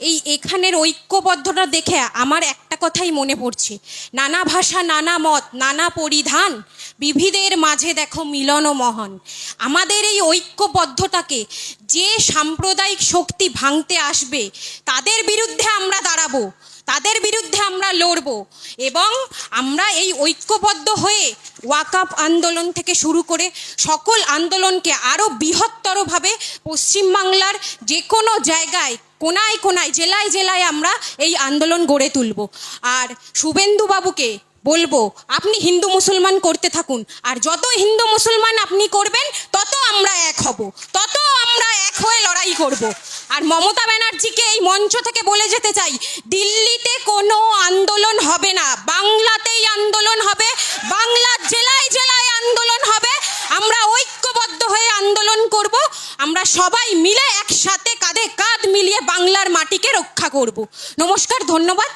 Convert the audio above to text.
এই এখানের ঐক্যবদ্ধতা দেখে আমার একটা কথাই মনে পড়ছে। নানা ভাষা, নানা মত, নানা পরিধান, বিবিধের মাঝে দেখো মিলন মহান। আমাদের এই ঐক্যবদ্ধতাকে যে সাম্প্রদায়িক শক্তি ভাঙতে আসবে, তাদের বিরুদ্ধে আমরা দাঁড়াবো, তাদের বিরুদ্ধে আমরা লড়ব এবং আমরা এই ঐক্যবদ্ধ হয়ে ওয়াকাপ আন্দোলন থেকে শুরু করে সকল আন্দোলনকে আরও বৃহত্তরভাবে পশ্চিমবাংলার যে কোনো জায়গায় কোনায় কোনায়, জেলায় জেলায় আমরা এই আন্দোলন গড়ে তুলব। আর শুভেন্দুবাবুকে বলব, আপনি হিন্দু মুসলমান করতে থাকুন। আর যত হিন্দু মুসলমান আপনি করবেন, তত আমরা এক হব। তত আমরা এক হয়ে লড়াই করব। আর মমতা ব্যানার্জিকে এই মঞ্চ থেকে বলে যেতে চাই, দিল্লিতে কোনো আন্দোলন হবে না। আমরা সবাই মিলে একসাথে কাঁধে কাঁধ মিলিয়ে বাংলার মাটিকে রক্ষা করব। নমস্কার ধন্যবাদ।